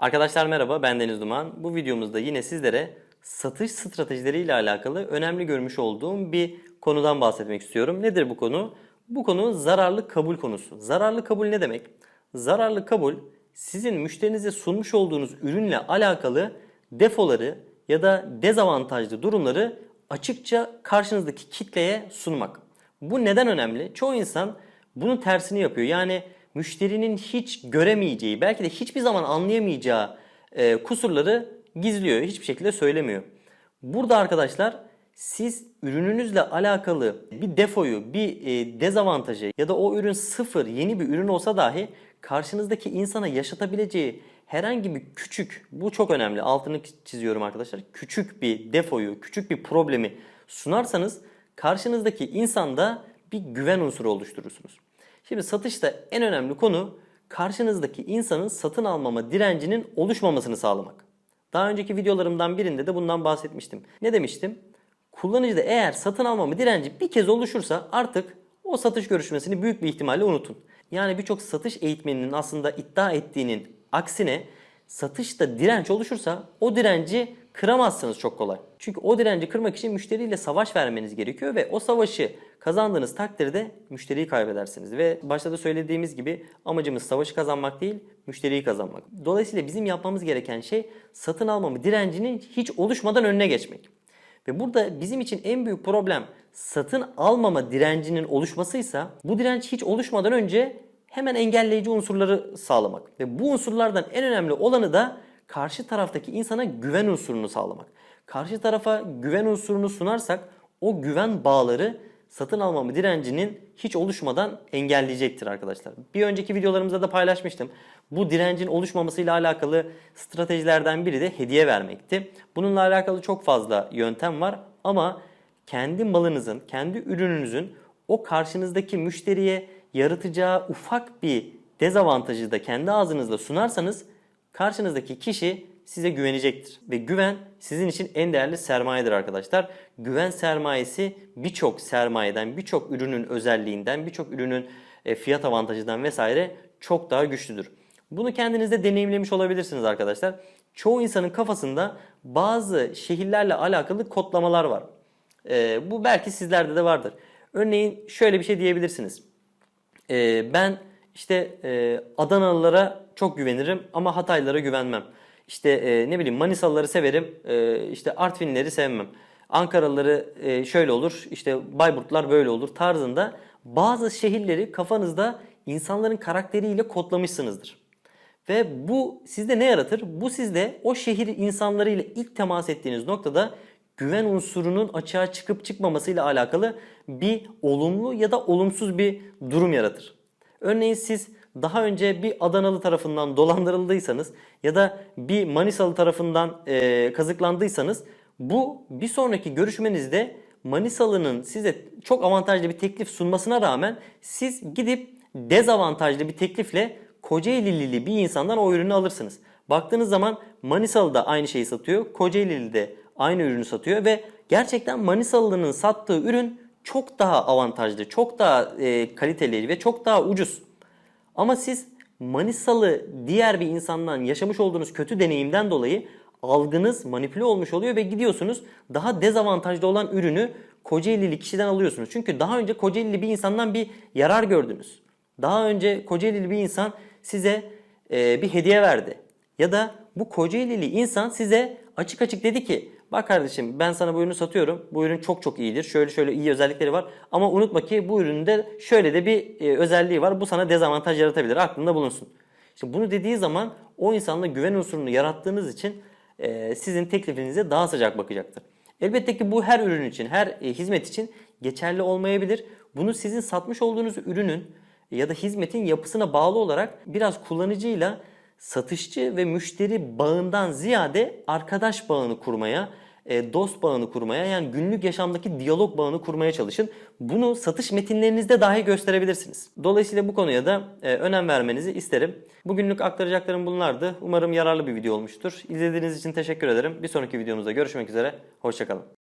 Arkadaşlar merhaba ben Deniz Duman. Bu videomuzda yine sizlere satış stratejileriyle alakalı önemli görmüş olduğum bir konudan bahsetmek istiyorum. Nedir bu konu? Bu konu zararlı kabul konusu. Zararlı kabul ne demek? Zararlı kabul sizin müşterinize sunmuş olduğunuz ürünle alakalı defoları ya da dezavantajlı durumları açıkça karşınızdaki kitleye sunmak. Bu neden önemli? Çoğu insan bunun tersini yapıyor. Yani müşterinin hiç göremeyeceği, belki de hiçbir zaman anlayamayacağı e, kusurları gizliyor. Hiçbir şekilde söylemiyor. Burada arkadaşlar siz ürününüzle alakalı bir defoyu, bir e, dezavantajı ya da o ürün sıfır, yeni bir ürün olsa dahi karşınızdaki insana yaşatabileceği herhangi bir küçük, bu çok önemli altını çiziyorum arkadaşlar, küçük bir defoyu, küçük bir problemi sunarsanız karşınızdaki insanda bir güven unsuru oluşturursunuz. Şimdi satışta en önemli konu karşınızdaki insanın satın almama direncinin oluşmamasını sağlamak. Daha önceki videolarımdan birinde de bundan bahsetmiştim. Ne demiştim? Kullanıcıda eğer satın almama direnci bir kez oluşursa artık o satış görüşmesini büyük bir ihtimalle unutun. Yani birçok satış eğitmeninin aslında iddia ettiğinin aksine satışta direnç oluşursa o direnci kıramazsınız çok kolay. Çünkü o direnci kırmak için müşteriyle savaş vermeniz gerekiyor ve o savaşı kazandığınız takdirde müşteriyi kaybedersiniz. Ve başta da söylediğimiz gibi amacımız savaşı kazanmak değil, müşteriyi kazanmak. Dolayısıyla bizim yapmamız gereken şey satın almamı direncinin hiç oluşmadan önüne geçmek. Ve burada bizim için en büyük problem satın almama direncinin oluşmasıysa bu direnç hiç oluşmadan önce hemen engelleyici unsurları sağlamak. Ve bu unsurlardan en önemli olanı da karşı taraftaki insana güven unsurunu sağlamak. Karşı tarafa güven unsurunu sunarsak o güven bağları satın almamı direncinin hiç oluşmadan engelleyecektir arkadaşlar. Bir önceki videolarımızda da paylaşmıştım. Bu direncin oluşmamasıyla alakalı stratejilerden biri de hediye vermekti. Bununla alakalı çok fazla yöntem var ama kendi malınızın, kendi ürününüzün o karşınızdaki müşteriye yaratacağı ufak bir dezavantajı da kendi ağzınızla sunarsanız karşınızdaki kişi size güvenecektir. Ve güven sizin için en değerli sermayedir arkadaşlar. Güven sermayesi birçok sermayeden, birçok ürünün özelliğinden, birçok ürünün e, fiyat avantajından vesaire çok daha güçlüdür. Bunu kendinizde deneyimlemiş olabilirsiniz arkadaşlar. Çoğu insanın kafasında bazı şehirlerle alakalı kodlamalar var. E, bu belki sizlerde de vardır. Örneğin şöyle bir şey diyebilirsiniz. E, ben işte e, Adanalılara çok güvenirim ama Hataylılara güvenmem. İşte e, ne bileyim Manisalıları severim, e, işte Artvinlileri sevmem. Ankaralıları e, şöyle olur, işte Bayburtlar böyle olur tarzında bazı şehirleri kafanızda insanların karakteriyle kodlamışsınızdır. Ve bu sizde ne yaratır? Bu sizde o şehir insanlarıyla ilk temas ettiğiniz noktada güven unsurunun açığa çıkıp çıkmamasıyla alakalı bir olumlu ya da olumsuz bir durum yaratır. Örneğin siz daha önce bir Adanalı tarafından dolandırıldıysanız ya da bir Manisalı tarafından e, kazıklandıysanız bu bir sonraki görüşmenizde Manisalı'nın size çok avantajlı bir teklif sunmasına rağmen siz gidip dezavantajlı bir teklifle Kocaelili bir insandan o ürünü alırsınız. Baktığınız zaman Manisalı da aynı şeyi satıyor, Kocaelili de aynı ürünü satıyor ve gerçekten Manisalı'nın sattığı ürün çok daha avantajlı, çok daha e, kaliteli ve çok daha ucuz. Ama siz Manisalı diğer bir insandan yaşamış olduğunuz kötü deneyimden dolayı algınız manipüle olmuş oluyor ve gidiyorsunuz daha dezavantajlı olan ürünü Kocaelili kişiden alıyorsunuz. Çünkü daha önce Kocaelili bir insandan bir yarar gördünüz. Daha önce Kocaelili bir insan size e, bir hediye verdi. Ya da bu Kocaelili insan size açık açık dedi ki bak kardeşim ben sana bu ürünü satıyorum. Bu ürün çok çok iyidir. Şöyle şöyle iyi özellikleri var. Ama unutma ki bu üründe şöyle de bir e, özelliği var. Bu sana dezavantaj yaratabilir. Aklında bulunsun. İşte bunu dediği zaman o insanla güven unsurunu yarattığınız için e, sizin teklifinize daha sıcak bakacaktır. Elbette ki bu her ürün için, her e, hizmet için geçerli olmayabilir. Bunu sizin satmış olduğunuz ürünün ya da hizmetin yapısına bağlı olarak biraz kullanıcıyla satışçı ve müşteri bağından ziyade arkadaş bağını kurmaya, e, dost bağını kurmaya yani günlük yaşamdaki diyalog bağını kurmaya çalışın. Bunu satış metinlerinizde dahi gösterebilirsiniz. Dolayısıyla bu konuya da e, önem vermenizi isterim. Bugünlük aktaracaklarım bunlardı. Umarım yararlı bir video olmuştur. İzlediğiniz için teşekkür ederim. Bir sonraki videomuzda görüşmek üzere. Hoşçakalın.